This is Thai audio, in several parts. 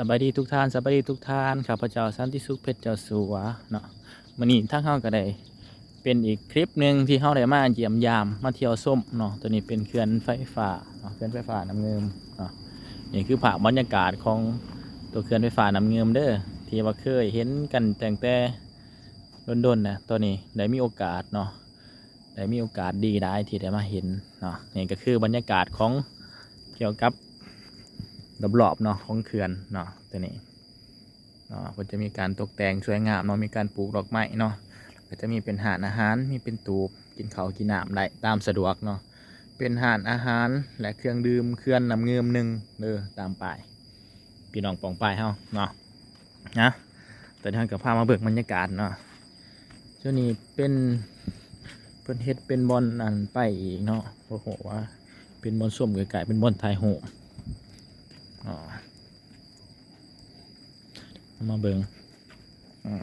สบายดีทุกท่านสบายดีทุกท่านข้าพเจ้าสันติสุขเพชรเจ้าสัวเนาะมันนี้ทั้งเฮาก็ได้เป็นอีกคลิปหนึ่งที่เฮาได้มาเยี่ยมยามมาเที่ยวส้มเนาะตัวนี้เป็นเขื่อนไฟฟ้าเนาะเขื่อนไฟฟ้าน้ำเงิมเนาะนี่คือภาพบรรยากาศของตัวเขื่อนไฟฟ้าน้ำเงิมเด้อที่ว่าเคยเห็นกันแต่งแต่ดนๆนะตัวนี้ได้มีโอกาสเนาะได้มีโอกาสดีได้ที่ได้มาเห็นเนาะนี่ก็คือบรรยากาศของเกี่ยวกับ รอบๆเนาะของเขื่อนเนาะตัวนี้เนาะก็จะมีการตกแต่งสวยงามเนาะมีการปลูกดอกไม้เนาะก็จะมีเป็นหาดอาหารมีเป็นตูบกินเขากินน้ำได้ตามสะดวกเนาะเป็นหาดอาหารและเครื่องดื่มเครื่องน้ำเงิมหนึ่งเด้อตามป้ายพี่น้องปองป้ายเฮาเนาะนะแต่ทางกับพามาเบิกบรรยากาศเนาะช่วงนี้เป็นเพิ่นเฮ็ดเป็นบอลอันไปอีกเนาะโอ้โหว่าเป็นบอลส้มไก่เป็นบอลไทยโหม มาเบิงอ่า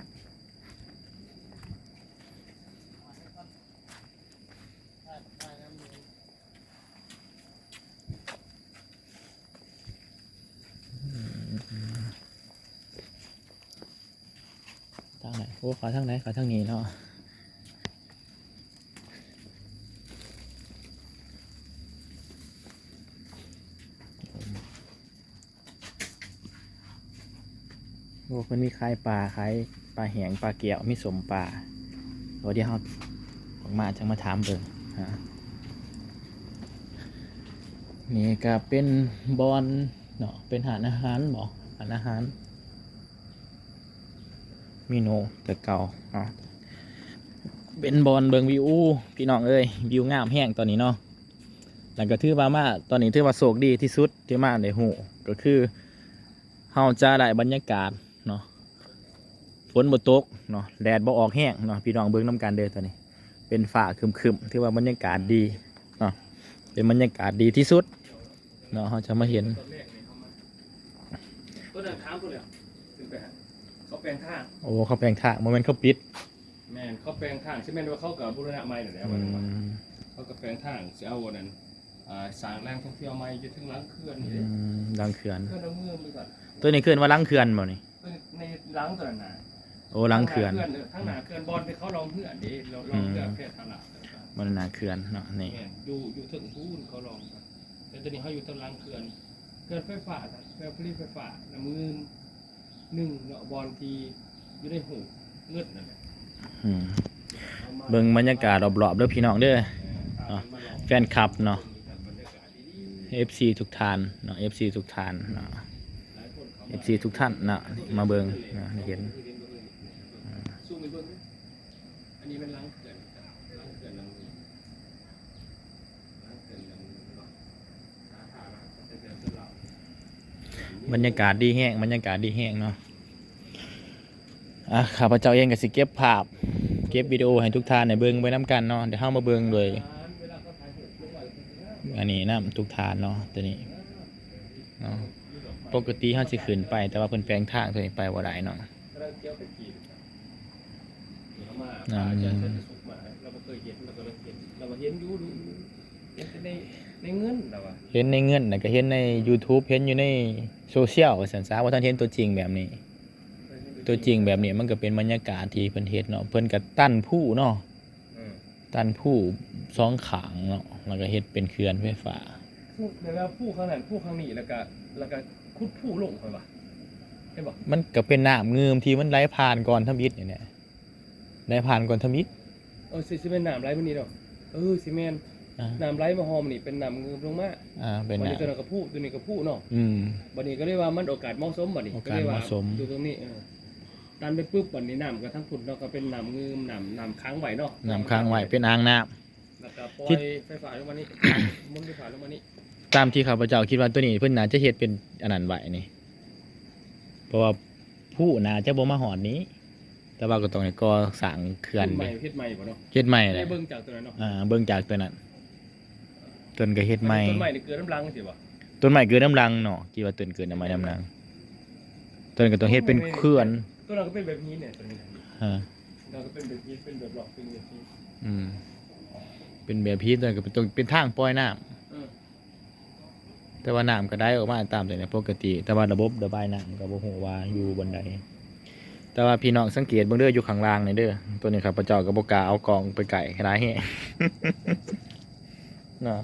ทางไหนโอ้ขอทางไหนขอทางนี้เนาะ อ้คนมีขายปลาขายปลาแหงปลาเกี่ยวมีสมปลาโอ้เดี๋ยวเขาออกมาจังมาถามเบิงฮะนี่ก็เป็นบอลเนาะเป็นหารอาหารบอกหารอาหาร มีโนแต่เก่าอะเป็นบอลเบิงวิวพี่น้องเอ้ยวิวงามแห้งตอนนี้เนาะหลังก็ถือว่ามาตอนนี้ถือว่าโศกดีที่สุดที่มาในหูก็คือเฮาจะได้บรรยากาศ เนาะฝนบ่ตกเนาะแดดบ่ออกแห้งเนาะพี่น้องเบิ่งน้ำกันเด้อตอนนี้ เป็นฝ้าครึมๆถือว่าบรรยากาศดีเนาะเป็นบรรยากาศดีที่สุดเนาะเฮาจะมาเห็นตัวนั้นถามตัวเลยถึงไปหาเขาแปลงทางโอ้เขาแปลงทางโมเมนต์เขาปิดแมนเขาแปลงทางใช่ไหมว่าเขากับบุรณะใหม่หรือแล้วอืมเขากับแปลงทางจะเอาวันนั้นอ่าสร้างแรงท่องเที่ยวใหม่จะถึงหล้างเขื่อนนี่อืเด้มดังเขื่อนเขื่อนเอาเมืองไปก่อนตัวนี้เขื่อนว่าลังเขื่อนบ่นี่ ในหล้างตัวนั้นน่ะโอ้ลังเขื่อนทั้งหน้าเขื่อนบอลที่เขาลองเพื่อนดิเราลองเพื่อนเพศตลาดมันนาเขื่อนเนาะนี่แม่นอยู่อยู่ถึงพูนเขาลองกันแต่ตอนนี้เขาอยู่ตรงหล้างเขื่อนเขื่อนไฟฟ้าจ้ะเขื่อนผลิตไฟฟ้าน้ำเงินหนึ่งเนาะบอลทีอยู่ในหูเงืดนั่นแหละอืมอามาเบิ่งบรรยากาศรอบๆเด้อพี่น้องเด้ออ่าแฟนคลับเนาะ FC ทุกท่านเนาะ FC ทุกท่านเนาะ FC ทุกท่านเนะมาเบิงนะเห็นสู้ไปเบิ่งอันนี้เป็นล้านนล้างมือล้าเบืองนะสาธารณะเขื่อนเขื่อนเราบรรยากาศดีแห้งบรรยากาศดีแห้งเนาะอะข้าพเจ้าเองก็สิเก็บภาพ เก็บวิดีโอให้ทุกท่านได้เบิงไว้นํกันเนาะเดี๋ยวเฮามาเบิงเลยอันนี้นํทุกท่านเนาะตัวนี้เนาะ ปกติเฮาสิขึ้นไป แต่ว่าเพิ่นแปลงทางตัวนี้ไปบ่ได้เนาะกำลังเกี่ยวไปกี่เรามาอ่าอาจารย์จะสุกมาเราบ่เคยเห็นเราก็เลยเห็นเราก็เห็นอยู่ดูเห็นแต่ในในเงินเราอะเห็นในเงื่อนน่ะก็เห็นใน YouTube เห็นอยู่ในโซเชียลว่าซั่นซะว่าท่านเห็นตัวจริงแบบนี้ ตัวจริงแบบนี้มันก็เป็นบรรยากาศที่เพิ่นเฮ็ดเนาะเพิ่นก็ตั้นผู้เนาะอืมตั้นผู้สองขางเนาะแล้วก็เฮ็ดเป็นเขื่อนไฟฟ้าผู้เดี๋ยวเราผู้ข้างนั้นผู้ข้างนี้แล้วก็แล้วก็ คุดผู้ลงไปว่ะใช่ปะมันก็เป็นน้ำเงิมที่มันไหลผ่านก่อนทำอิฐนี่แหละไหลผ่านก่อนทำอิฐเออซีเมนต์น้ำไหลมันนี่ดอกเออซีเมนต์อ่าน้ำไหลมาหอมนี่เป็นน้ำเงือบลงมาอ่าเป็นบันน้นี้ตัวนั้นก็ผู้ตัวนี้ก็ผู้เนาะำอืม บันนี้ก็เรียกว่ามันโอกาสเหมาะสมบัดนี้โอกาสเหมาะสมอยู่ตรงนี้เออดันไปปุ๊บบัดนี้น้ำก็ทั้งพุ่นเนาะก็เป็นน้ำเงืมน้ำน้ำค้างไว้เนาะน้ำค้างไว้เป็นอ่างน้ แล้วก็ปล่อที่ยไฟฟ้าลงมานี่ มุนไฟฟ้าลงมานี่ำ ตามที่ข้าพเจ้าคิดว่าตัวนี้เพิ่นน่าจะเฮ็ดเป็นอันนั้นไว้นี่ เพราะว่าผู้น่าจะบ่มาหอดนี้ แต่ว่าก็ต้องให้ก่อสร้างเขื่อนใหไปม่เฮ็ดใหม่บ่เนาะเฮ็ดใหม่เลได้ยเบิ่งจากตัวนั้นเนาะอ่าเบิ่งจากตัวนั้นต้นก็เฮ็ดใหม่ต้นใหม่นี่เกิดน้ำรังสิบ่ต้นใหม่เกิดน้ำรังเนาะคิดว่าต้นเกิดน้ำไม้น้ำรังต้นก็ต้องเฮ็ดเป็นเขื่อนตัวนั้นก็เป็นแบบนี้เนี่ยตัวนี้ฮะเราก็เป็นแบบนี้เป็นแบบหลอกเป็นแบบนี้อืมเป็นแบบพีต้นก็เป็นตรงเป็นทางปล่อยน้เออำ แต่ว่าน้ำก็ได้ออกมาตามแต่ในปกติ แต่ว่าระบบระบายน้ำก็บ่ฮู้ว่าอยู่บนใดแต่ว่าพี่น้องสังเกตเบิ่งเด้ออยู่ข้างล่างนี่เด้อตัวนี้ครับพระเจ้าก็บ่กล้าเอากองไปไก่หลายแฮะเนาะ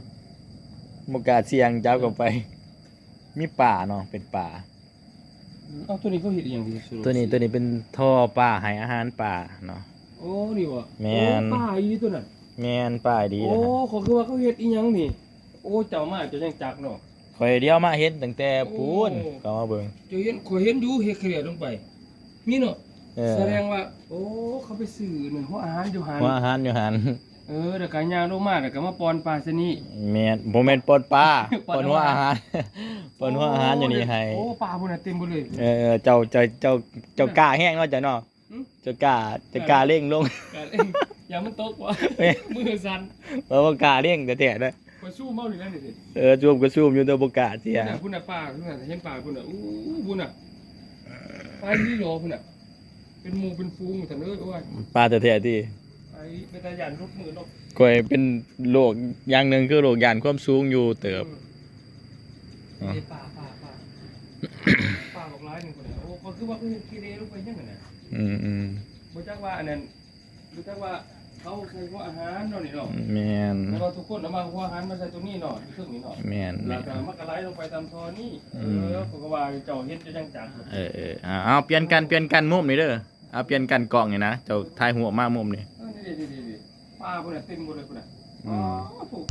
บ่กล้าเสี่ยงจับเข้าไป มีป่าเนาะเป็นป่าเอาตัวนี้เขาเห็ดอหย่างดีสุดตัวนี้ตัวนี้เป็นท่อป่าให้อาหารป่าเนาะโอ้นี่วะแม่นโอ้ป้าอีตัวนั้นแม่นป่าดีโอ้นะฮะเขาคือว่าเขาเห็ดอีหยังนี่โอ้เจ้ามาเจ้ายังจักเนาะ ข่อยเดียวมาเห็นตั้งแต่ปูนโอ้ ก็มาเบิ่งเจ้าเห็นข่อยเห็นอยู่เฮ็ดเคลียร์ลงไป นี่เนาะเออแสดงว่า โอ้เขาไปซื้อหนึ่งหัวอาหารอยู่หันว่าอาหารอยู่หันเออเดี๋ยวกันยางลงมาเดี๋ยวก็มาปอนปลาซะนี่ แม่นบ่แม่นปนปลาปปนนหัวอาหารปนหัวอาหารอยู่นี่ให้โอ้ปลาพุ่นน่ะเต็มหมดเลยเออเออเจ้าเจ้าเจ้าเจ้ากล้าแห้งเนาะจ้ะเนาะหึเจ้ากล้าเจ้ากล้าเร่งลงกันเอ้ยอย่ามันตกวะเอ้ยมือสั่น เพราะว่ากล้าเร่งแต่แต่นะ ข่อยสู้เมาอยู่แล้วนี่สิเออจูบก็ซูมอยู่แต่บ่กล้าเสียพุ่นน่ะพุ่นน่ะปลาพุ่นน่ะเห็นปลาพุ่นน่ะอู้พุ่นน่ะปลาที่โหลพุ่นน่ะ เป็นหมู่เป็นฟูงแต่เอ้ยโอ้ยปลาแต่แต่ที่ไอ้เป็นตาหยันรุดมือเนาะข่อยเป็นโรคอย่างหนึงคือโรคยานความสูงอยู่เติบไอ้ปลาปลาปลาปลาบอกร้ายหนึ่งคนเนี่ยโอ้ก็คือว่าอู้ขี้เรลงไปยังไงน่ะ อืมอืม รู้จักว่าอันนั้นรู้จักว่า เขาใส่หัวอาหารเนาะนี่เนาะแม่นแล้วก็ทุกคนเอามาหัวอาหารมาใส่ตรงนี้เนาะที่เครื่องนี้เนาะแม่นแล้แม่วนก็มันก็ไหลลงไปตามท่อนี่เออืมอผมก็ว่าเจ้าเฮ็ดจะจังจังเออเออเอาเอาเปลี่ยนกันเปลี่ยนกันมุมนี่เด้อเอาเปลี่ยนกันกล่องนี่นะเจ้าทายหัวมามุมนี่เออนี่ๆๆๆปลาพุ่นน่ะเต็มหมดเลยพุ่นน่ะอือ๋อมถูก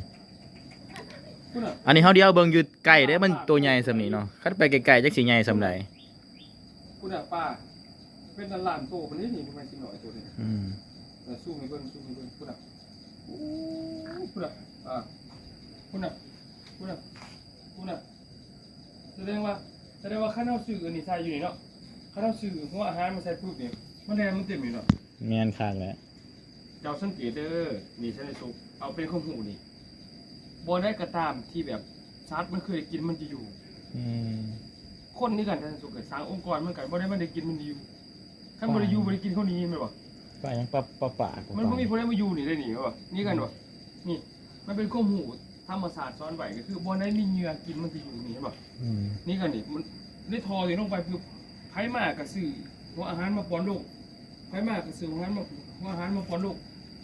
พุ่นน่ะอันนี้เฮาเดียวเบิ่งอยู่ไก่เด้มันตัวใหญ่สำนี้เนาะคันไปไกลๆจักสิใหญ่สำใดพุ่นน่ะปลาเป็นล้านๆโตพุ่นนี่นี่ประมาณสิหน่อยตัวนี้อืมเออสู้ให้เบิ่งสู้ให้เบิ่งพุ่นน่ะโอ้พุ่นน่ะอ่าพุ่นน่ะพุ่นน่ะพุ่นน่ะแสดงว่าแสดงว่าคันเฮาซื้ออันนี้ใส่อยู่นี่เนาะคันเฮาซื้อหัวอาหารมาใส่ปุ๊บนี่มันแน่มันเต็มนี่เนาะแม่นคักแหล้วเจ้าสังเกตเด้อนี่ฉันได้สุกเอาเป็นข้อมูลนี่บ่ได้กระตามที่แบบซัดมันเคยกินมันจะอยู่อืมคนนี่กันฉันสุกกับสร้างองค์กรมันกันบ่ได้มันได้กินมันจะอยู่คันบ่ได้อยู่บ่ได้กินเขานี้แม่นบ่ ปลายังปลาปลาปากมันบ่มีผู้ใดมาอยู่นี่ได้นี่บ่นี่กันบ่นี่ มันเป็นข้อมูลธรรมศาสตร์ซ้อนไว้ก็คือบ่ได้มีเหยื่อกินมันจะอยู่นี่เห็นบ่อืมนี่กันนี่มันได้ทอสิลงไปคือไผมากก็ซื้อหัวอาหารมาป้อนลูกไผมากก็ซื้อหัวอาหารมาหัวอาหารมาป้อนลูก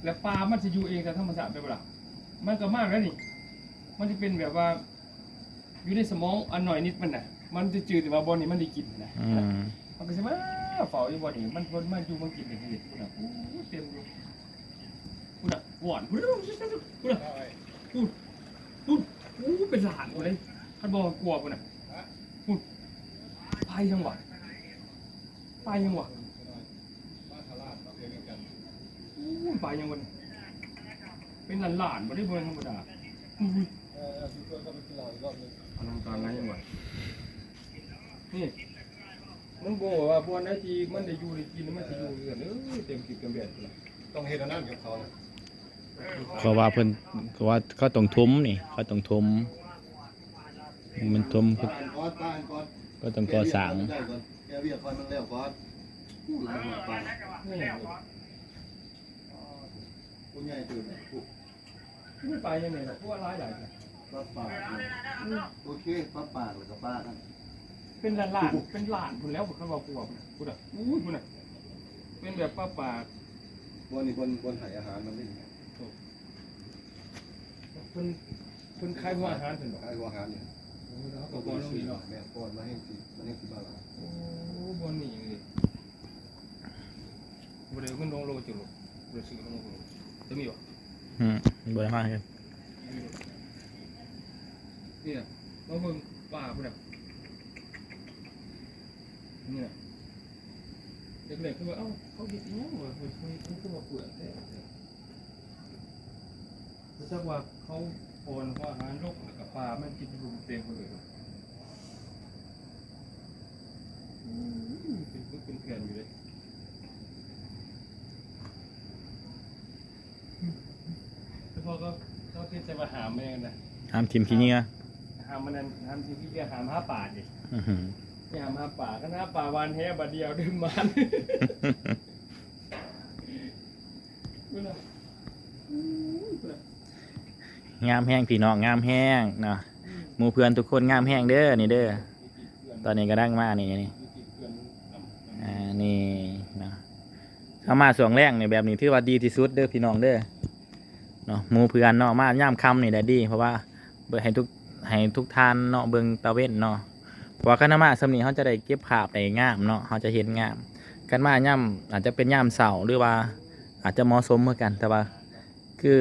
แล้วปลามันจะอยู่เองตามธรรมชาติไปบ่ล่ะมันก็มากแล้วนี่ มันจะเป็นแบบว่า อยู่ในสมองอันหน่อยนิดมันน่ะ มันจะจืดแต่ว่าบอลนี่มันได้กินนะอืม มันก็ใช่ไหมา เฝ้าอยู่บอลนี่มันมันมันอยู่มันกินอย่างนี้คุณน่ะอู้เต็มอยู่คุณน่ะหวานคุณน่ะคุณน่ะคุณคุณอู้เป็นหลานกูเลยท่านบอกว่กลัวคุณน่ะคุณไปยังหวะไปยังหวะอู้ไปยังวันเป็นหลานๆบ่ได้บ่ธรรมดาอุ้ยอลังการไรยังไงนี่ มันบอกว่าบวนนาทีมันได้อยู่ได้กินมันจะอยู่เรือนเออเต็มกิบเต็มเบียดเลยต้องเฮ็ดอันนั้นกับเขานะเขาว่าเพิ่นเขาว่าเขาต้องทุมนี่เขาต้องทุมมันทุมป้าอันก้อนป้าอันก้อนก็ต้องก่อสร้างได้ก่อนแกเวียกก่อนมันแล้วก้อนผู้หลายหัวป้านี่ผู้ใหญ่ตื่นผู้ไม่ไปยังไงหรอกเพราะว่าร้ายหลายจ้ะป้าปากเลยโอเคป้าปากแล้วก็ป้านั่น เป็นหลานหลานเป็นหลานคุณแล้วผมเขาบอกกลัวคุณอะอู้คุณอะเป็นแบบป้าปากบนนี่บนบนใหายอาหารมันนี่คนคนคล้ายหัวอาหารเป็นหรอขายหัวอาหารเนี่ยโอ้แล้วก็บอลนี่เนาะแม่ก้อนมาให้สิมาให้สิบ้าละโอ้บอลนี่เลยบริเวณลงโลจุลบริสุทธิ์ลงโลจะมีวะอืมบ่ได้มาครับเนี่ยเราเบิ่งป่าพุ่นน่ะเนี่ย เด็กๆคือว่าเอ้าเขาเฮ็ดอีหยังวะเฮ้ยเฮ้ยเขาคือว่าเปลือกแท้รู้จักว่าเขาโอนว่าอาหารโลกกับปลามันกินรุมเต็มเลยว่ะอืมเป็นปึ๊กเป็นแผ่นอยู่เลยแล้วพอก็เขาคิดจะมาหามมันยังไงนะห้ามทิมขี้เหงื่อหามมันนั่นหามที่พี่เรียกหามห้าป่าดิ อื้อหือ งามหาป่าก็ห้าป่าวานแฮ่บาดเดียวดึงมันกูน่ะอู้กูน่ะงามแห้งพี่น้องงามแห้งเนาะหมู่เพื่อนทุกคนงามแห้งเด้อนี่เด้อตอนนี้ก็ดังมากนี่นี่อ่านี่นะถ้ามาสวงแรกนี่แบบนี้ถือว่าดีที่สุดเด้อพี่น้องเด้อเนาะหมู่เพื่อนเนาะมาย่ามคำนี่ได้ดี เพราะว่าเบิ่งให้ทุกให้ทุกทานเนาะเบิ่งตะเวนเนาะ ว่าคันมาสำนีเขาจะได้เก็บภาพได้งามเนาะเขาจะเห็นงามกันมาย่ำอาจจะเป็นย่ำเสาหรือว่า อาจจะเหมาะสมเหมือนกันแต่ว่า คือ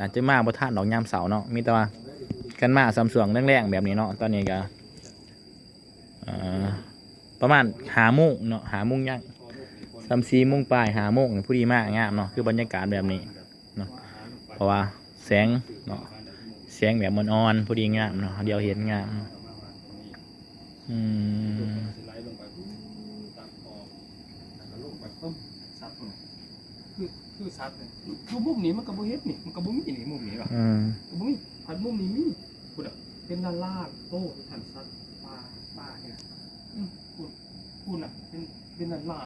อาจจะมาบ่ทานดอกย่ำเสาเนาะมีแต่ว่ากันมาสำสวงแรงๆแบบนี้เนาะตอนนี้ก็ประมาณหาโมงเนาะหาโมงย่างสามสี่โมงปลายหาโมงผู้ดีมากงามเนาะคือบรรยากาศแบบนี้เนาะเพราะว่าแสงเนาะแสงแบบมันอ่อนผู้ดีงามเนาะเดียวเห็นงาม อืมไหลลงไปปุ๊บตามคอแล้วก็ลงไปปุ๊บซัดลงคือคือซัดเลยคือมุมนี้มันก็บ่เฮ็ดนี่มันก็บ่มีนี่มุมนี้หรอกอืมก็บ่มีพันมุมนี้มีคุณอะเป็นด้านล่างโต้ที่ทันซัดปลาปลาเนี่ยอืมคุณคุณอะเป็นเป็นด้านล่าง